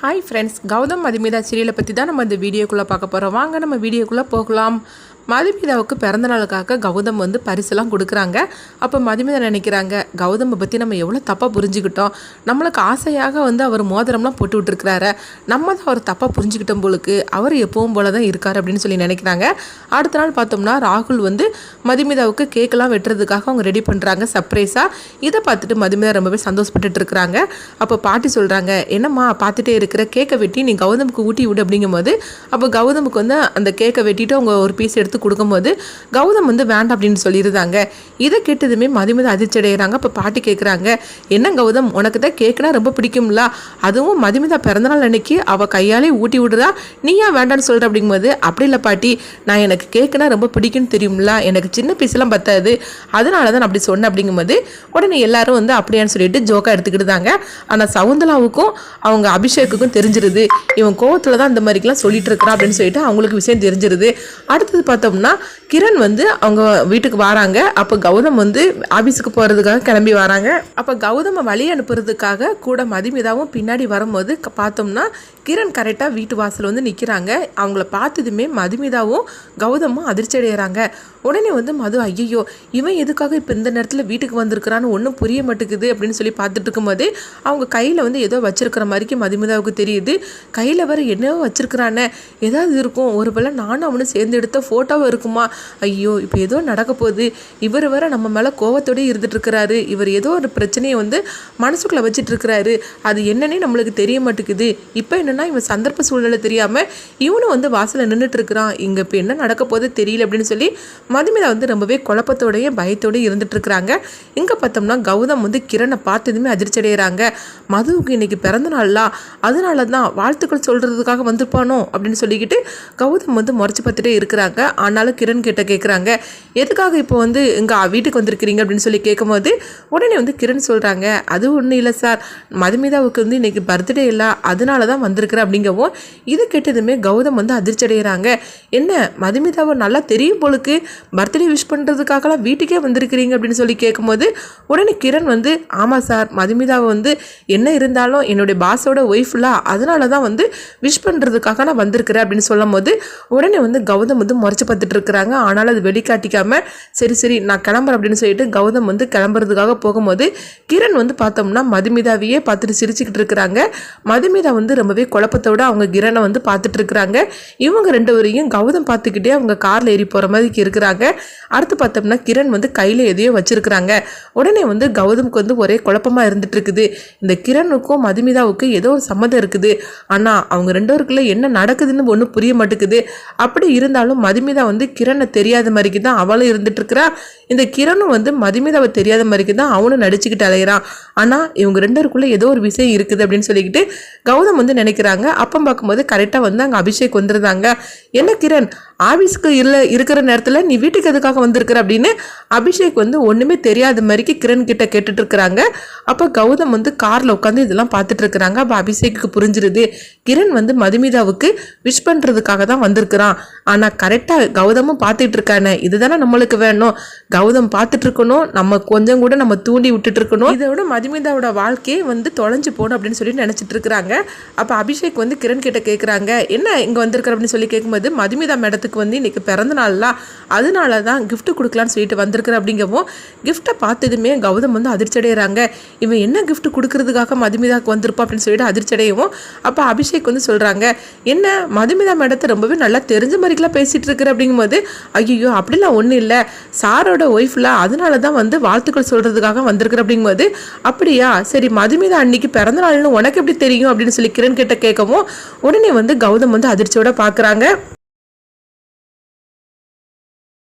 Hi friends Gautham Madhumitha சீரியலை பற்றி தான் நம்ம இந்த வீடியோக்குள்ளே பார்க்க போகிறோம் வாங்க நம்ம வீடியோக்குள்ளே போகலாம். மதுமிதாவுக்கு பிறந்த நாளுக்காக கௌதம் வந்து பரிசுலாம் கொடுக்குறாங்க. அப்போ மதுமிதா நினைக்கிறாங்க கௌதமை பற்றி நம்ம எவ்வளோ தப்பாக புரிஞ்சுக்கிட்டோம். நம்மளுக்கு ஆசையாக வந்து அவர் மோதிரம்லாம் போட்டு விட்டுருக்கிறாரு. நம்ம தான் அவர் தப்பாக புரிஞ்சுக்கிட்டோம் போலுக்கு. அவர் எப்பவும் போல தான் இருக்கார் அப்படின்னு சொல்லி நினைக்கிறாங்க. அடுத்த நாள் பார்த்தோம்னா ராகுல் வந்து மதுமிதாவுக்கு கேக்கெல்லாம் வெட்டுறதுக்காக அவங்க ரெடி பண்ணுறாங்க சர்ப்ரைஸாக இதை பார்த்துட்டு மதுமிதா ரொம்பவே சந்தோஷப்பட்டுட்டு இருக்கிறாங்க அப்போ பாட்டி சொல்கிறாங்க என்னம்மா பார்த்துட்டே இருக்கிற கேக்கை வெட்டி நீ கௌதமுக்கு ஊட்டி விடு அப்படிங்கும்போது அப்போ கௌதமுக்கு வந்து அந்த கேக்கை வெட்டிட்டு அவங்க ஒரு பீஸ் எடுத்து கொடுக்கும்போது கௌதம் வந்து வேண்டாம் அப்படின்னு சொல்லியிருந்தாங்க. இதை கேட்டதுமே மதிமதி அதிர்ச்சி அடைகிறாங்க அப்போ பாட்டி கேட்குறாங்க என்ன கௌதம் உனக்கு தான் கேக்குனா ரொம்ப பிடிக்கும்ல? அதுவும் மதிமிதா பிறந்தநாள் அன்னைக்கு அவள் கையாலே ஊட்டி விடுறா? நீ ஏன் வேண்டாம்னு சொல்கிற அப்படிங்கும்போது அப்படி இல்லை பாட்டி நான் எனக்கு கேக்குனா ரொம்ப பிடிக்கும்னு தெரியும்ல? எனக்கு சின்ன பீஸ்லாம் பத்தாது. அதனால தான் அப்படி சொன்னேன். அப்படிங்கும்போது உடனே எல்லாரும் வந்து அப்படியான்னு சொல்லிட்டு ஜோக்காக எடுத்துக்கிட்டுதாங்க. ஆனால் சவுந்தலாவுக்கும் அவங்க அபிஷேக்குக்கும் தெரிஞ்சிருது. இவன் கோவத்தில் தான் இந்த மாதிரிக்கெல்லாம் சொல்லிட்டு இருக்கிறான். அப்படின்னு சொல்லிட்டு அவங்களுக்கு விஷயம் தெரிஞ்சிருது. அடுத்தது பார்த்தோம்னா கிரண் வந்து அவங்க வீட்டுக்கு வராங்க. அப்போ கௌதம் வந்து ஆஃபீஸுக்கு போகிறதுக்காக கிளம்பி வராங்க. அப்போ கௌதமை வழி அனுப்புறதுக்காக கூட மதிமிதாவும் பின்னாடி வரும்போது பார்த்தோம்னா கிரண் கரெக்டாக வீட்டு வாசல் வந்து நிற்கிறாங்க அவங்கள பார்த்ததுமே மதுமிதாவும் கௌதமும் அதிர்ச்சி அடைகிறாங்க உடனே வந்து மது ஐயோ இவன் எதுக்காக இப்போ இந்த நேரத்தில் வீட்டுக்கு வந்திருக்கிறான்னு ஒன்றும் புரிய மாட்டேங்குது அப்படின்னு சொல்லி பார்த்துட்டு இருக்கும்போதே அவங்க கையில் வந்து ஏதோ வச்சிருக்கிற மாதிரிக்கு மதுமிதாவுக்கு தெரியுது. கையில் வர என்னவோ வச்சிருக்கிறானே. ஏதாவது இருக்கும். ஒருவேளை நானும் அவனும் சேர்ந்து எடுத்த ஃபோட்டோ ஃபோட்டோவும் இருக்குமா? ஐயோ இப்போ ஏதோ நடக்க போகுது. இவர் வர நம்ம மேலே கோவத்தோடய இருந்துட்டு இருக்கிறாரு. இவர் ஏதோ ஒரு பிரச்சனையை வந்து மனசுக்குள்ளே வச்சுட்டு இருக்கிறாரு. அது என்னன்னே நம்மளுக்கு தெரிய மாட்டேங்குது. இப்போ என்னென்னா இவன் சந்தர்ப்ப சூழ்நிலை தெரியாமல் இவனும் வந்து வாசலில் நின்றுட்டு இருக்கிறான். இங்கே இப்போ என்ன நடக்க போகுது தெரியல அப்படின்னு சொல்லி மதுமிதா வந்து ரொம்பவே குழப்பத்தோடையும் பயத்தோடையும் இருந்துட்டு இருக்கிறாங்க. இங்கே பார்த்தோம்னா கௌதம் வந்து கிரணை பார்த்ததுமே அதிர்ச்சியடைகிறாங்க மதுவுக்கு இன்னைக்கு பிறந்த நாள்லா. அதனால தான் வாழ்த்துக்கள் சொல்கிறதுக்காக வந்திருப்பானோ அப்படின்னு சொல்லிக்கிட்டு கௌதம் வந்து முறைச்சி பார்த்துட்டே இருக்கிறாங்க. ஆனாலும் கிரண் கிட்ட கேட்குறாங்க எதுக்காக இப்போ வந்து இங்கே வீட்டுக்கு வந்திருக்கிறீங்க? அப்படின்னு சொல்லி கேட்கும்போது உடனே வந்து கிரண் சொல்கிறாங்க அது ஒன்றும் இல்லை சார். மதுமிதாவுக்கு வந்து இன்றைக்கி பர்த்டே இல்லை. அதனால தான் வந்திருக்கிறேன். அப்படிங்கவும் இது கேட்டதுமே கௌதம் வந்து அதிர்ச்சி அடைகிறாங்க என்ன மதுமிதாவை நல்லா தெரியும் போலுக்கு பர்த்டே விஷ் பண்ணுறதுக்காகலாம் வீட்டுக்கே வந்திருக்கிறீங்க? அப்படின்னு சொல்லி கேட்கும்போது உடனே கிரண் வந்து ஆமாம் சார். மதுமிதாவை வந்து என்ன இருந்தாலும் என்னுடைய பாஸோட ஒய்ஃப்லாம் அதனால தான் வந்து விஷ் பண்ணுறதுக்காக நான் வந்திருக்கிறேன். அப்படின்னு சொல்லும் போது உடனே வந்து கௌதம் வந்து முறைச்சி பார்த்துட்டு இருக்கிறாங்க ஆனாலும் அது வெளிக்காட்டிக்காம சரி சரி நான் கிளம்புறேன் அப்படின்னு சொல்லிட்டு கௌதம் வந்து கிளம்புறதுக்காக போகும்போது கிரண் வந்து பார்த்தோம்னா மதுமிதாவையே பார்த்துட்டு சிரிச்சுக்கிட்டு இருக்கிறாங்க மதுமிதா வந்து ரொம்பவே குழப்பத்தோட அவங்க கிரணை வந்து பார்த்துட்டு இருக்கிறாங்க இவங்க ரெண்டு வரையும் கௌதம் பார்த்துக்கிட்டே அவங்க காரில் ஏறி போகிற மாதிரி இருக்கிறாங்க. அடுத்து பார்த்தோம்னா கிரண் வந்து கையில் எதையோ வச்சிருக்கிறாங்க. உடனே வந்து கௌதமுக்கு வந்து ஒரே குழப்பமாக இருந்துட்டு இருக்குது இந்த கிரணுக்கும் மதுமிதாவுக்கும் ஏதோ ஒரு சம்மதம் இருக்குது. ஆனால் அவங்க ரெண்டு என்ன நடக்குதுன்னு ஒன்றும் புரிய மாட்டேங்குது. அப்படி இருந்தாலும் மதுமிதா வந்து கிரணை தெரியாத மாதிரிக்கு தான் அவளும் இருந்துட்டு இருக்கிறா இந்த கிரணும் வந்து மதுமிதாவை தெரியாத மாதிரிக்கு தான் அவனும் நடிச்சுக்கிட்டு அலையிறான் ஆனால் இவங்க ரெண்டருக்குள்ளே ஏதோ ஒரு விஷயம் இருக்குது அப்படின்னு சொல்லிக்கிட்டு கௌதம் வந்து நினைக்கிறாங்க. அப்பம் பார்க்கும்போது கரெக்டாக வந்து அங்கே அபிஷேக் வந்துருந்தாங்க. என்ன கிரண்? ஆஃபீஸ்க்கு இல்லை இருக்கிற நேரத்தில் நீ வீட்டுக்கு எதுக்காக வந்திருக்கிற அப்படின்னு அபிஷேக் வந்து ஒன்றுமே தெரியாத மாதிரிக்கு கிரண் கிட்ட கேட்டுட்டு இருக்கிறாங்க அப்போ கௌதம் வந்து காரில் உட்காந்து இதெல்லாம் பார்த்துட்டு இருக்கிறாங்க அப்போ அபிஷேக்கு புரிஞ்சிருது. கிரண் வந்து மதுமிதாவுக்கு விஷ் பண்ணுறதுக்காக தான் வந்திருக்கிறான். ஆனால் கரெக்டாக கௌதமும் பார்த்துட்டு இருக்கானே இதுதானே நம்மளுக்கு வேணும். கௌதம் பார்த்துட்டு இருக்கணும் நம்ம கொஞ்சம் கூட நம்ம தூண்டி விட்டுட்டு இருக்கணும் இதை விட மதுமிதாவோட வாழ்க்கையே வந்து தொலைஞ்சு போகணும் அப்படின்னு சொல்லி நினச்சிட்டு இருக்கிறாங்க அப்போ அபிஷேக் வந்து கிரண் கிட்ட கேட்குறாங்க என்ன இங்கே வந்திருக்கிற? அப்படின்னு சொல்லி கேட்கும்போது மதுமிதா மேடத்துக்கு வந்து இன்னைக்கு பிறந்த நாள்லாம் அதனால தான் கிஃப்ட்டு கொடுக்கலான்னு சொல்லிட்டு வந்திருக்கிறேன் அப்படிங்கவும் கிஃப்ட்டை பார்த்ததுமே கௌதம் வந்து அதிர்ச்சடைகிறாங்க இவன் என்ன கிஃப்ட் கொடுக்கறதுக்காக மதுமிதாக்கு வந்திருப்பா அப்படின்னு சொல்லிட்டு அதிர்ச்சடையவும் அப்போ அபிஷேக் வந்து சொல்கிறாங்க என்ன மதுமிதா மேடத்தை ரொம்பவே நல்லா தெரிஞ்ச மாதிரிக்கெல்லாம் பேசிகிட்டு இருக்கிற? அப்படிங்கும்போது ஐயோ அப்படிலாம் ஒன்றும் இல்லை. சாரோட ஒய்ஃப்ல அதனால தான் வந்து வாழ்த்துக்கள் சொல்கிறதுக்காக வந்திருக்கிற. அப்படிங்கும்போது அப்படியா? சரி மதுமிதா அன்னைக்கு பிறந்த நாள்னு உனக்கு எப்படி தெரியும்? அப்படின்னு சொல்லி கிரண் கிட்ட கேட்கவும் உடனே வந்து கௌதம் வந்து அதிர்ச்சியோட பார்க்குறாங்க